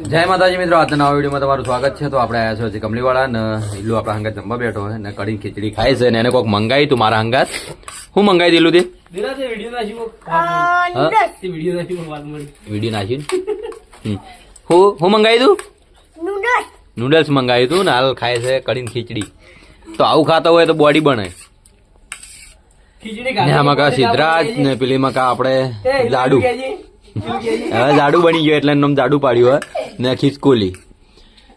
જય માતાજી મિત્રો આજના નવા વિડીયોમાં તમારું સ્વાગત છે. તો આપણે આવ્યા છો કમલીવાળા ને ઇલ્લુ આપણા હંગાત જમવા બેઠો હોય ને કઢી ખીચડી ખાય છે ને એને કોઈક મંગાવી તું મારા હંગાત. હું? મંગાવી દેલું તે વીડિયો નાખ્યો હા? હું હું મંગાવી તું? નૂડલ્સ. મંગાવ્યું તું ને હાલ ખાય છે કઢી ખીચડી. તો આવું ખાતા હોય તો બોડી બને. ખીચડી ને આમાં કા સિદ્ધરાજ ને પેલીમાં કા આપણે જાડુ હવે જાડુ બની ગયો એટલે નામ જાડુ પાડ્યું હોય ને ખીચકોલી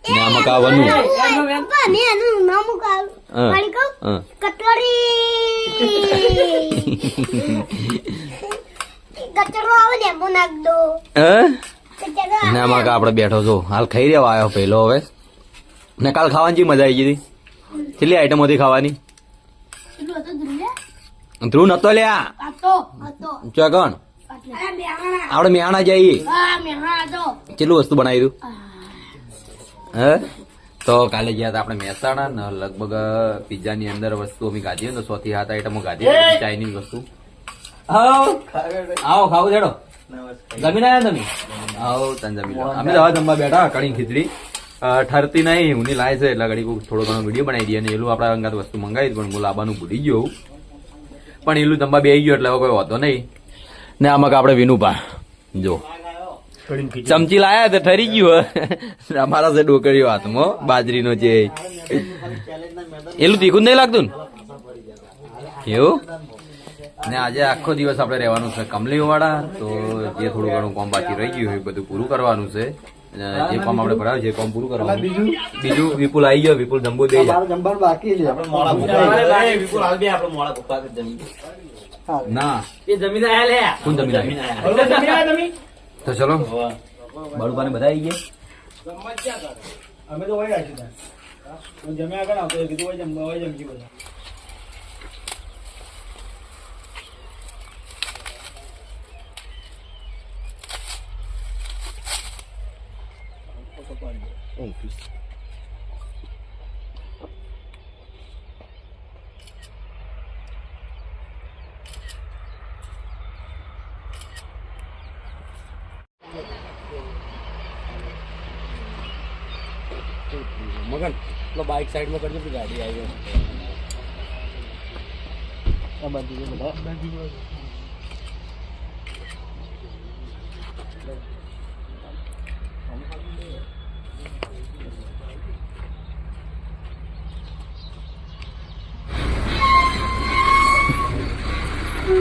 ને આમાં કા વનુ પપ્પા, મેં એનું નામ કાઢ્યું. હા. પાડી કહું? હા. કટોરી કચરો આવે ને કા આપણે બેઠો છો હાલ ખાઈ રહ્યો આવ્યો પેલો હવે ને કાલ ખાવાની મજા આવી ગઈ હતી કેટલી આઈટમ હતી ખાવાની? ધ્રુવ નતો લ્યા. ચોકણ. આપણે મેહાણા જઈએ હા, મેહાણા હતો. કેટલું વસ્તુ બનાવી દઉં હે તો કાલે ગયા હતા આપણે મહેસાણા ને લગભગ પિઝા ની અંદર વસ્તુ અમે ગાધી હોય ને સો થી સાત આઈટમો ગાધી ચાઇનીઝ વસ્તુ આવો આવો ખાવું છેડો જમીન આવ્યા તમે આવો તને જમીન અમે તો જમવા બેઠા કણી ખીચડી ઠરતી નહીં હું લાય છે એટલે ઘડી થોડો ઘણો વીડિયો બનાવી દઈએ અને એલું આપણા અંગાત વસ્તુ મંગાવી પણ હું લાવવાનું ભૂલી ગયો પણ એલું જમવા બે ગયો એટલે હવે કોઈ વાંધો નહીં ને આમાં આપણે વિનુભા જો. ચમચી લાયા તો ઠરી ગયું. અમારા છે ડોકરીઓ હાથમાં બાજરીનો જે એલું તીખું નહીં લાગતું ને? એવું? ને આજે આખો દિવસ આપણે રહેવાનું છે કમલી વાળા તો જે થોડું ઘણું કામ બાકી રહી ગયું હોય એ બધું પૂરું કરવાનું છે. જે કામ આપણે ભરાવ્યું છે એ કામ પૂરું કરવાનું. બીજું વિપુલ આવી ગયો વિપુલ જમ્બો દઈ જા વિપુલ હાલ આપણે મોડા ના. એ જમીન આયા લે. કોણ જમીન આયા? જમીન આયા. તમે? તો ચલો. બળુપાને બધા આવી ગયા? અમે તો વહી રાખી જમ્યા આગળ આવતો કીધું હોય જમ વહી જમજી બધા. મગન તો બાઇક સાઈડમાં કરજો તો ગાડી આવી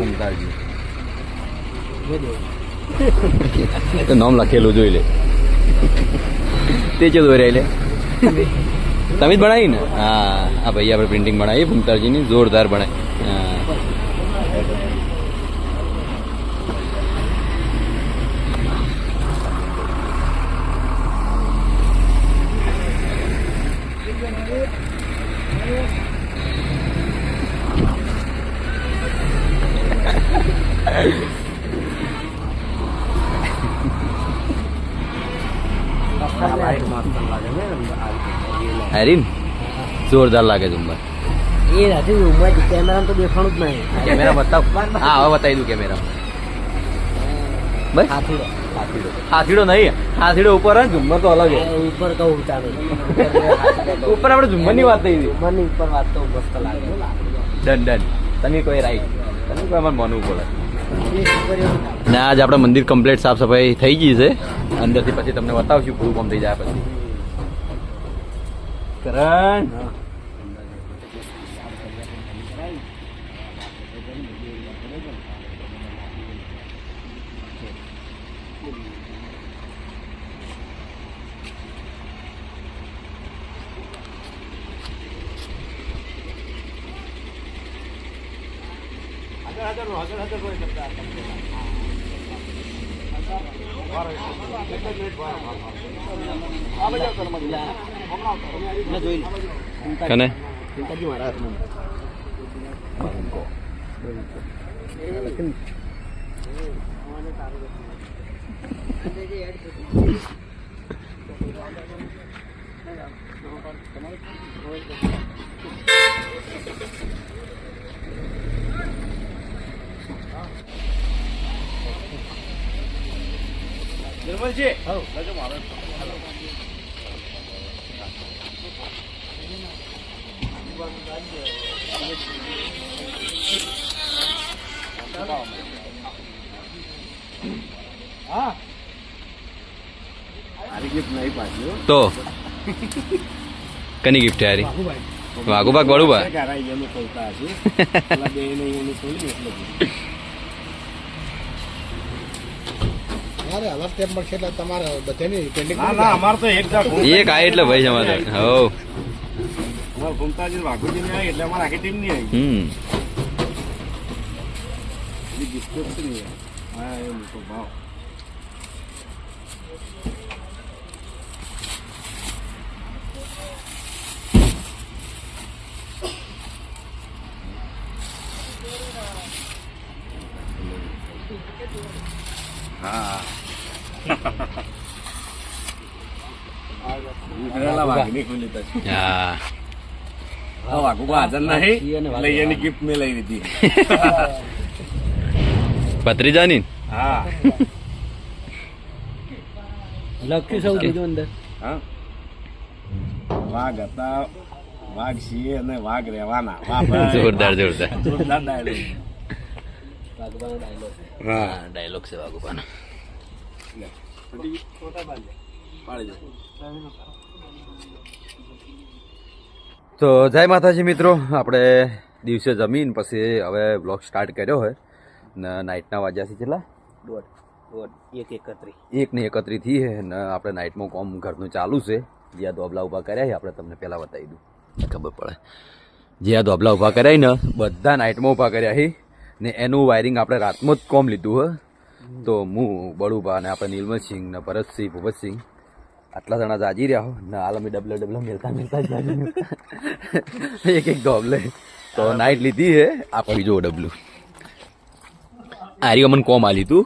ઓમકારજી તો નામ લખેલું જોઈ લે. તે ચો દોર્યા લે તમે જ બનાવી ને હા આ ભાઈ આપણે પ્રિન્ટિંગ બનાવી ભૂમતાજીની જોરદાર બનાવી હેરીન જોરદાર લાગે ઝુમ્મર એ રાતે રૂમમાં કેમેરા તો દેખાણું જ નહીં. કેમેરા બતાવ. હા હવે બતાવી દઉં કેમેરા બસ? હાથીડો. હાથીડો. નહીં હાથીડો ઉપર હોય ઝુમ્મર તો અલગ ઉપર કહું ઉતારે. ઉપર આપણે ઝુમ્મરની વાત થઈ હતી. ની ઉપર વાત તો મસ્ત લાગે. Done done. તમે કોઈ રાઈટ તમે કોઈ અમારે મનવું બોલે ને આજ આપણે મંદિર કમ્પ્લીટ સાફ સફાઈ થઈ ગઈ છે. અંદરથી પછી તમને બતાવશું પૂરું કામ થઈ જાય પછી. કરણ કને મારા હાથમાં નિર્મલજી હા આરી ગિફ્ટ નહીં પાછી હો. તો કની ગિફ્ટ હારી બાપુભાઈ. વાઘુબા આવા કની ગિફ્ટ એટલે તમારે બધાની પેન્ડિંગ ના ના અમાર એક જા આ એટલે ભાઈ છે અમારે. હવ અમાર ઘૂમતાજી વાઘુજી ની આવી એટલે અમારે આખી ટીમની આવી હમ એ ગિફ્ટ જ છે ને હા એ મોટો ભાવ હા ઘરેલા વાઘની છે. હા હા વાઘુબા હાજર નહીં એટલે એની ગિફ્ટ મેં લઈ લીધી ભત્રીજાની? હા. લખ્યું સૌ કીધું અંદર. હા. વાઘ હતા. વાઘ છીએ અને વાઘ રહેવાના. વાહ જોરદાર જોરદાર. જોરદાર dialogue. હા. ડાયલોગ છે વાઘુબાનો પાડી. તો જય માતાજી મિત્રો. આપણે દિવસે જમીન પછી હવે બ્લોગ સ્ટાર્ટ કર્યો હોય. ને નાઇટના વાગ્યા છે કેટલા? એક એકત્રી. એક ને એકત્રી થઈ છે ને આપણે નાઇટમાં કોમ ઘરનું ચાલુ છે. જ્યાં દોબલા ઊભા કર્યા છે આપણે તમને પહેલાં બતાવી દઉં. ખબર પડે. જ્યાં દોબલા ઊભા કર્યા ને બધા નાઇટમાં ઊભા કર્યા છે. ને એનું વાયરિંગ આપણે રાતમાં જ કોમ લીધું હ. તો હું બળુભા અને આપણે નિર્મલસિંહ ને ભરતસિંહ ભૂપતસિંહ આટલા જણા જાજી રહ્યા હો. ને હાલ અમે ડબલે ડબલે મેલતા મેલતા જાજી એક એક ડોબલે તો નાઇટ લીધી હે. આ પડી જો ડબલું આર્યો મને કોમ આલી તું.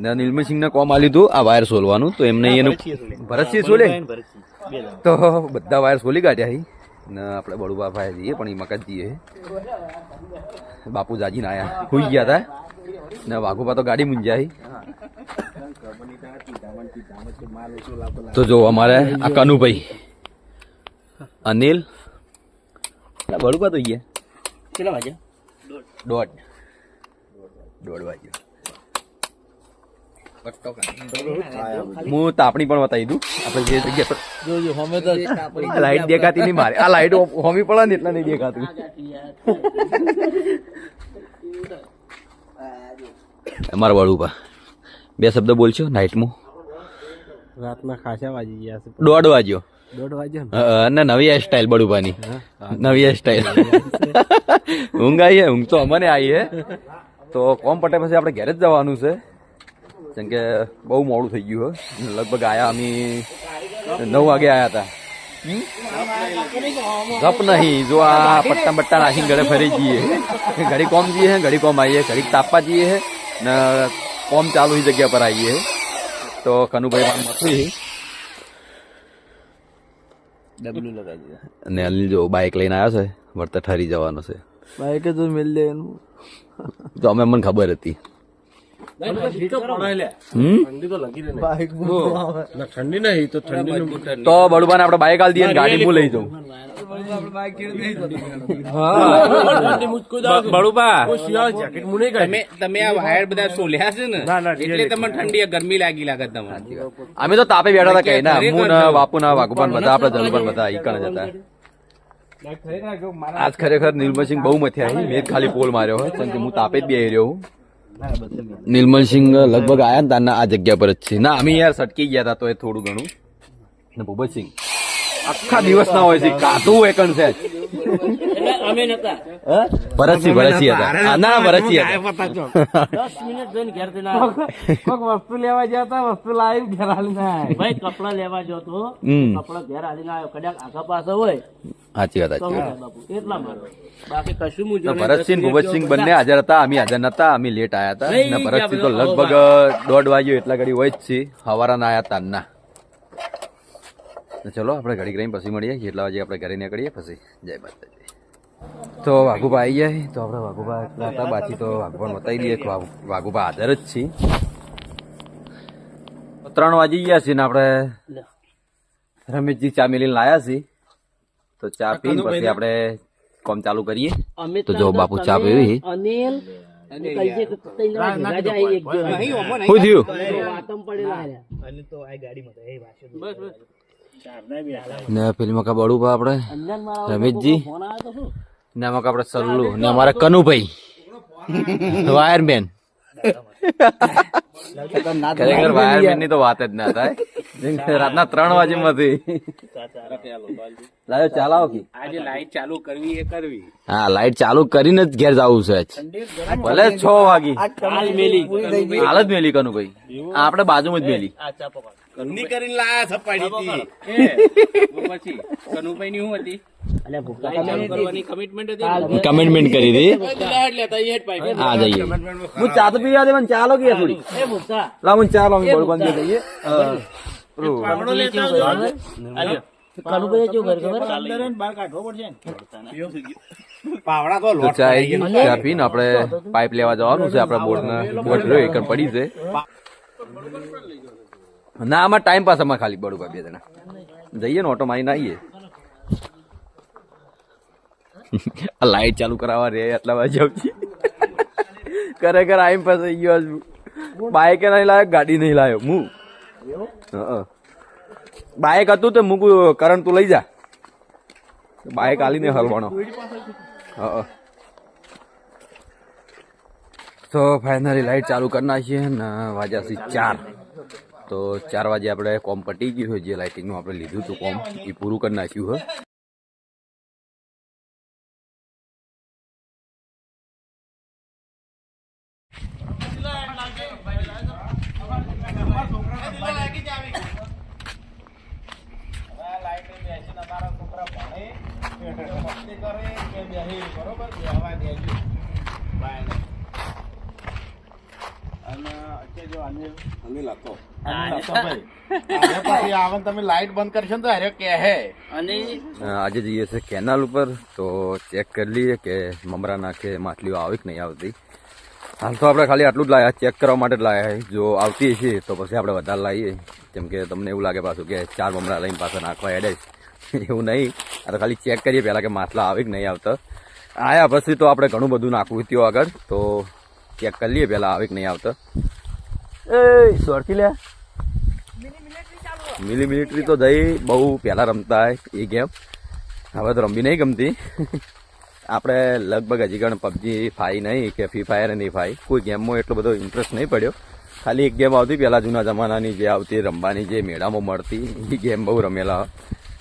ને નીલમસિંહ ને કોમ આલી તું. આ વાયર સોલવાનું. તો એમને એનું ભરતસિંહ સોલે. તો બધા વાયર સોલી કાઢ્યા હી. ને આપણે બળુબા ભાઈ જઈએ પણ એ મકાન જઈએ બાપુ જાજી ને આયા. હુઈ ગયા હતા ને વાઘુબા તો ગાડી મુંજાઈ તો જો અમારે આ કનુભાઈ અનિલ ના બળુબા તો ગયા કેટલા વાગ્યા દોઢ. દોઢ વાગ્યો. હું તાપણી પણ બતાવી દઉં. આપણે જે જગ્યા પર જોજો અમે તો લાઈટ દેખાતી નહીં મારે. આ લાઈટ હોમી પડે ને એટલે નહીં દેખાતું. અમારા વડુપા બે. શબ્દ બોલશો નાઇટમાં? રાતના ખાસા વાગી ગયા છે. દોઢ વાગ્યો. દોઢ વાગ્યા અને નવી હેર સ્ટાઇલ બડુપાની નવી હેર સ્ટાઇલ ઊંઘ આવી હે ઊંઘ તો અમને આવી હે. તો કોમ પટે પછી આપણે ઘેરે જ જવાનું છે. જેમ કે બહુ મોડું થઈ ગયું હે. લગભગ આયા અમે નવ વાગે આયા હતા? ગપ નહીં જો આ પટ્ટા બટ્ટા નાખીને ઘરે ફરી જઈએ. ઘડી કોમ જઈએ ઘડી કોમ આવીએ ઘડી તાપવા જઈએ ને કોમ ચાલુ એ જગ્યા પર આવીએ. તો કનુભાઈ વાન મથુરી ડબલું લગાવી દીધા અને અનિલ જો બાઇક લઈને આવ્યો છે વળતા ઠરી જવાનો છે. બાઇક જ મિલ દે એનું. તો અમે મને ખબર હતી. તો ઠંડી બળુબાને બાઇક આલી દઈએ ગાડી હું લઈ જાઉં. ગરમી લાગી લાગે તમારે અમે તો તાપે બેઠા હતા કઈ ના હું ને બાપુ ના વાઘુબાન બધા આપણે જલુબાન બધા ઈકણ જતા. આજ ખરેખર નિર્મલસિંહ બહુ મથ્યા મેં ખાલી પોલ માર્યો હોય કે હું તાપે જ બે રહ્યો હું. નિર્મલસિંહ લગભગ આયા ને તારના આ જગ્યા પર જ છે. ના, અમે યાર સટકી ગયા હતા તો એ થોડું ઘણું. ને ભૂપતસિંહ. આખા દિવસ ના હોય છે. કાતું એકણ છે? ભરતસિંહ ભરતસિંહ હતા. ના ના ભરતસિંહ હતા. દસ મિનિટ જોઈને ઘેર કોઈક વસ્તુ લેવા જતા વસ્તુ લાવી ઘેર હાલી ના ભાઈ કપડા લેવા જતો તો. કપડા ઘેર હાલી ના આવ્યો. કદાચ આગા પાછળ હોય. સાચી વાત સાચી વાત. એટલા મારો બાકી કશું મુજો ભરતસિંહ ભૂપતસિંહ બંને હાજર હતા અમે હાજર નતા અમે લેટ આયા હતા. ને ભરતસિંહ તો લગભગ દોઢ વાગ્યો એટલા ઘડી હોય જ છે. હવારાના આયા તારના તો ચલો આપણે ઘડી રહીને પછી મળીએ. કેટલા વાગે આપણે ઘરે નીકળીએ પછી જય માતાજી. તો વાઘુબા આવી જાય તો આપણે વાઘુભા એટલા હતા. બાકી તો વાઘુબાને બતાવી દઈએ કે વાઘુ- વાઘુબા હાજર જ છીએ ત્રણ વાગી ગયા છીએ ને આપણે રમેશજી ચા મેલીને લાયા છીએ તો ચા પીને પછી આપણે કોમ ચાલુ કરીએ. તો જો બાપુ ચા પીવી અનિલ. શું થયું. ને ફિલ્મ કા બળું પા આપણે. રમેશજી? ને આમાં આપણે ને અમારા કનુભાઈ. વાયરમેન. ખરેખર વાયરમેનની તો વાત જ ના થાય. રાતના ત્રણ વાગે માંથી લાયો ચાલાવો કી. આજે લાઈટ ચાલુ કરવી એ કરવી. હા લાઈટ ચાલુ કરીને જ ઘેર જવું છે ભલે છ વાગી. હાલ જ મેલી કનુભાઈ. આપણે બાજુમાં જ મેલી. ઘરની કરીને લાયા સપાડી હતી? પછી કનુભાઈ ની શું હતી? કમિટમેન્ટ કરી પાઇપ આ જઈએ. હું ચા તો પીવા દે મને ચાલો કે થોડી? લા મને ચાલો અમે બળું બંધ જઈએ. કનુભાઈ જો ઘર ખબર? પાવડા તો તો લોટ ચા. ચા પીને આપણે પાઇપ લેવા જવાનું છે આપણે બોર્ડ ને બોર્ડ રહ્યો એક પડી છે. ના આમાં ટાઈમ પાસ અમારે ખાલી બળું બે જણા. જઈએ ને ઓટો મારીને આવીએ. આ લાઈટ ચાલુ કરાવવા રે એટલા વાગે છું ખરેખર આઈમ પાસે ગયો છું. બાઇક નહીં લાવ્યો ગાડી નહીં લાવ્યો હું હં. બાઇક હતું તો મૂકું કરંટ તું લઈ જા. બાઇક આલીને હલવાનો હં. તો ફાઇનલી લાઈટ ચાલુ કરી નાખીએ ને વાજ્યા છે ચાર. તો ચાર વાગે આપણે કોમ પટી ગયું હોય જે લાઇટિંગનું આપણે લીધું હતું કોમ, એ પૂરું કરી નાખ્યું હોય અનિલ હતો પછી આવે ને તમે લાઈટ બંધ કરશો ને તો અરે કે હે. અને અ, આજે જઈએ છે કેનાલ ઉપર તો ચેક કરી લઈએ કે મમરા નાખે માછલીઓ આવે કે નહીં આવતી. હાલ તો આપણે ખાલી આટલું જ લાયા ચેક કરવા માટે જ લાયા જો આવતી હશે તો પછી આપણે વધારે લાવીએ કેમ કે તમને એવું લાગે પાછું કે ચાર મમરા લઈને પાછા નાખવા એડે એવું નહીં. આ તો ખાલી ચેક કરીએ પહેલાં કે માછલા આવે કે નહીં આવતા. આયા પછી તો આપણે ઘણું બધું નાખવું થયું આગળ. તો ચેક કરી લઈએ પહેલાં આવે કે નહીં આવતા. એ સોરથી લે. મિલી મિલિટરી તો જઈ બહુ પહેલાં રમતા એ ગેમ. હવે તો રમવી નહીં ગમતી. આપણે લગભગ હજી ગણ પબજી ફાઈ નહીં કે ફ્રી ફાયર નહીં ફાઈ. કોઈ ગેમમાં એટલો બધો ઇન્ટરેસ્ટ નહીં પડ્યો. ખાલી એક ગેમ આવતી પહેલાં જૂના જમાનાની જે આવતી રમવાની જે મેળામાં મળતી એ ગેમ બહુ રમેલા.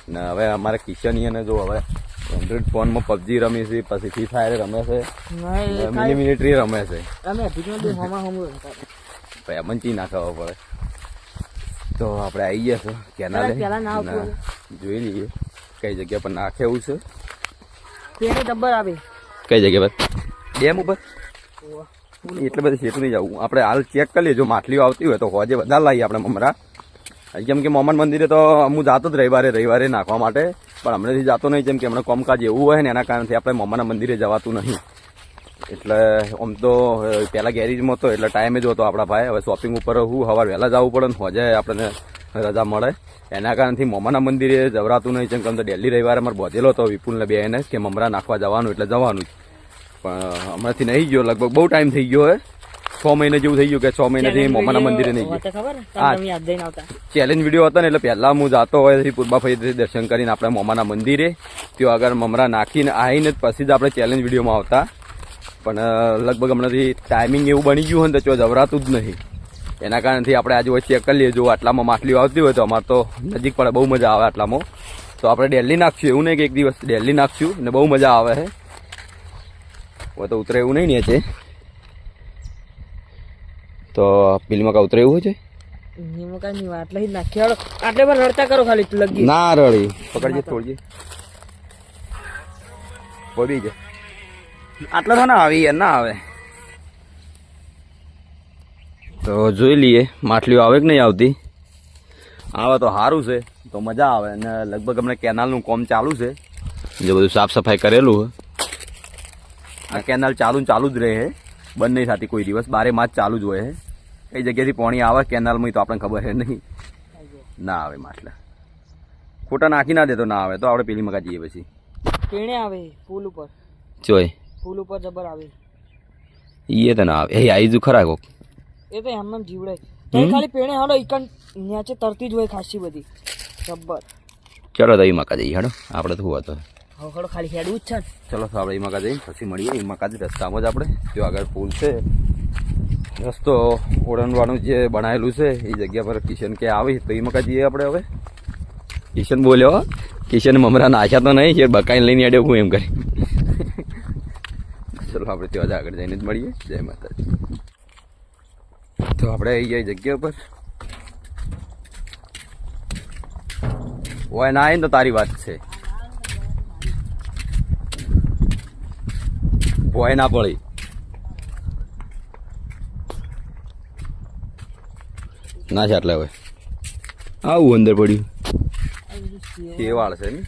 ને હવે અમારે કિશનીયને જો હવે એન્ડ્રોઈડ ફોનમાં પબજી રમી છે પછી ફ્રી ફાયર રમે છે. મિલી મિલિટરી રમે છે. ભાઈ અમન ચી ના ખાવા પડે. તો આપણે આવી ગયા છે કેનાલે. જોઈ લઈએ. કઈ જગ્યા પર નાખે એવું છે? કઈ જગ્યા પર? ડેમ ઉપર? એટલે બધી શેઠું નહીં જવું આપણે હાલ ચેક કરી લઈએ જો માછલીઓ આવતી હોય તો હોજે વધારે લાવીએ આપણે મમરા. જેમ કે મોમન મંદિરે તો હું જાતો જ રવિવારે રવિવારે નાખવા માટે. પણ હમણાંથી જાતો નહીં જેમ કે હમણાં કોમકાજ એવું હોય ને એના કારણથી આપણે મોમાના મંદિરે જવાતું નહીં. એટલે આમ તો પહેલાં ગેરેજમાં હતો એટલે ટાઈમે જ હતો આપણા ભાઈ. હવે શોપિંગ ઉપર હું સવાર વહેલા જવું પડે ને હોજે આપણને રજા મળે. એના કારણથી મોમાના મંદિરે જવરાતું નહીં જેમ કે આમ તો ડેલી રવિવારે મારે બોધેલો હતો વિપુલને બેને કે મમરા નાખવા જવાનું એટલે જવાનું પણ હમણાંથી નહીં ગયો લગભગ બહુ ટાઈમ થઈ ગયો હે. છ મહિને જેવું થઈ ગયું કે છ મહિનાથી મોમાના મંદિરે નહીં ગયો. ચેલેન્જ વીડિયો હતા ને એટલે પહેલા હું જતો હોય પછી પૂર્બાભાઈ દર્શન કરીને આપણે મોમાના મંદિરે. ત્યાં આગળ મમરા નાખીને આવીને પછી જ આપણે ચેલેન્જ વિડીયોમાં આવતા. પણ લગભગ હમણાંથી ટાઈમિંગ એવું બની ગયું હોય ને તો જવરાતું જ નહીં. એના કારણથી આપણે આજે ચેક કરી લઈએ. જો આટલામાં માછલીઓ આવતી હોય તો અમારે તો નજીક પડે બહુ મજા આવે આટલામાં. તો આપણે ડેલી નાખશું એવું નહીં કે એક દિવસ ડેલી નાખશું ને બહુ મજા આવે છે હવે તો ઉતરે એવું નહીં ને છે તો પેલીમાં કાં ઉતરે એવું છે ની વાત લઈ નાખી. હાલો આટલે પર રડતા કરો ખાલી ના રડી. પકડજે થોડી. જાય. આટલો તો ના આવી યાર ના આવે. તો જોઈ લઈએ માછલીઓ આવે કે નહીં આવતી? આવે તો સારું છે તો મજા આવે અને લગભગ હમણાં કેનાલનું કોમ ચાલુ છે. જે બધું સાફ સફાઈ કરેલું આ કેનાલ ચાલુ ચાલુ જ રહે બંને સાથે થતી કોઈ દિવસ બારે માસ ચાલુ જ હોય છે. કઈ જગ્યાથી પાણી આવે કેનાલમાં તો આપણને ખબર છે નહીં. ના આવે માછલા ખોટા નાખી ના દે તો ના આવે તો આપણે પેલી મગા જઈએ પછી. કેણે આવે પુલ ઉપર. ચોય પુલ ઉપર જબર આવે. ઈએ તને આવે. એ આઈજુ ખરા કોક. એ તો એમને જીવડે. તો ખાલી પેણે હાલો ઇકન ન્યાચે તરતી જ હોય ખાસી બધી. જબ્બર ચલો તો એ મકા જઈએ હેડો. આપણે તો શું હતો હવે ખાલી હેડવું જ છે ચલો તો આપણે એ મકા જઈએ પછી મળીએ. એ મકા રસ્તામાં જ આપણે જો આગળ પુલ છે. રસ્તો ઓળંગવાનું જે બનાવેલું છે એ જગ્યા પર કિશન કે આવી તો એ મકા જઈએ આપણે હવે. કિશન બોલ્યો કિશન મમરા નાખ્યા તો નહીં છે બકાઈને લઈને અડ્યો હું એમ કરી. ચલો આપણે ત્યાં જ આગળ જઈને જ મળીએ. જય માતાજી. તો આપણે આવી જાય જગ્યા ઉપર. ઓય ના તો તારી વાત છે. ઓય ના પડી. ના છે એટલે હવે. આવું અંદર પડ્યું. શેવાળ છે ને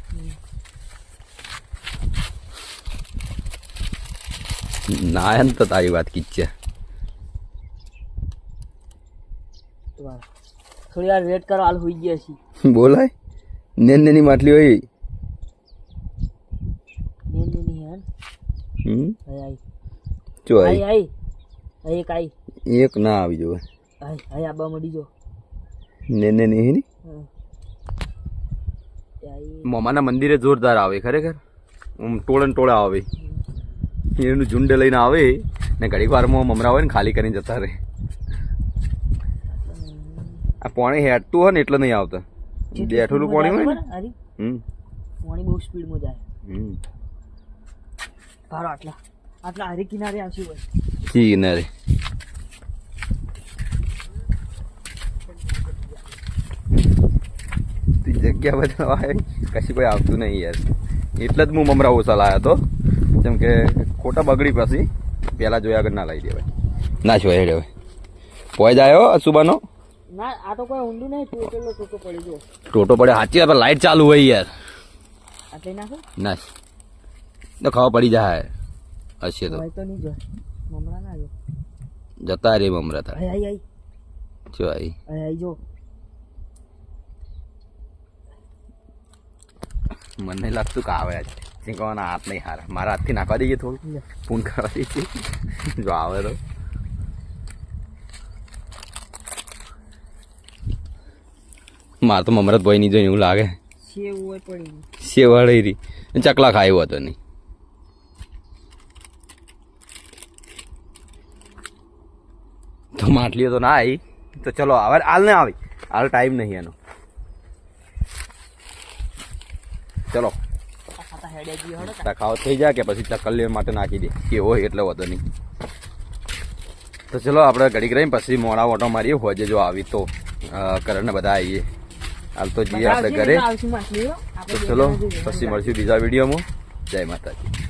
ના એમ તો તારી વાત કીચ્યા થોડી વાર વેટ કરો હાલ હોઈ ગયા છીએ બોલાય નેન નેની માટલી હોય નેન નેની નહીં હમ આઈ આઈ જો આઈ આઈ આઈ એક આઈ એક ના આવી જોવે આઈ આઈ આબા મળી જો નેન નેની હે ની મોમાના મંદિરે જોરદાર આવે ખરેખર આમ ટોળે ટોળા આવે એનું ઝુંડ લઈને આવે ને ઘડીક વારમાં મમરા હોય ને ખાલી કરીને જતા રહે. આ પાણી હેઠતું હોય ને એટલે નહીં આવતા. બેઠેલું પાણી હોય ને? પાણી બહુ સ્પીડમાં જાય. ભારો આટલા. આટલા હારી કિનારે આવશે હોય. ને જગ્યા બધા કશું કોઈ આવતું નહીં યાર. એટલે જ હું મમરા ઓછા લાયા હતો જેમ કે ખોટા બગડી પછી પહેલા જોયા આગળ ના લાવી દેવાય. ના છો હેડે હવે. પોઈ જાય સુબાનો ના આ તો કોઈ ઊંડું નહીં ટોટલો ટોટો પડી ગયો. ટોટો પડે સાચી વાત લાઈટ ચાલુ હોય યાર. આટલે નાખો? ના. તો ખાવા પડી જાય. હશે તો. તો નહીં જો મમરા ના જો જતા રે મમરા તા આઈ આઈ જો આઈ આઈ આઈ જો. મને લાગતું કે આવે આજ. ચીંકવાના હાથ નહીં હારા મારા હાથથી નાખવા દઈએ થોડું ફોન કરવા દઈએ જો આવે તો મારે તો મમરત ભાઈ નહીં જોઈને એવું લાગે સેવ રી ચકલા ખાયો હતો નહીં તો માટલીઓ તો ના આવી તો ચલો હવે હાલ ને આવી હાલ ટાઈમ નહીં એનો ચલો આ ખાતા હેડે ગયો હડો તા ખાવ થઈ જાય કે પછી ચકલી માટે નાખી દે. કે હોય એટલે વધો નહીં. તો ચલો આપણે ઘડીક રહીને પછી મોડા ઓટો મારીએ હોજે જો આવી તો કરણને બધા આવીએ. હાલ તો જઈએ આપણે ઘરે. તો ચલો. પછી મળશું બીજા વિડીયોમાં. જય માતાજી.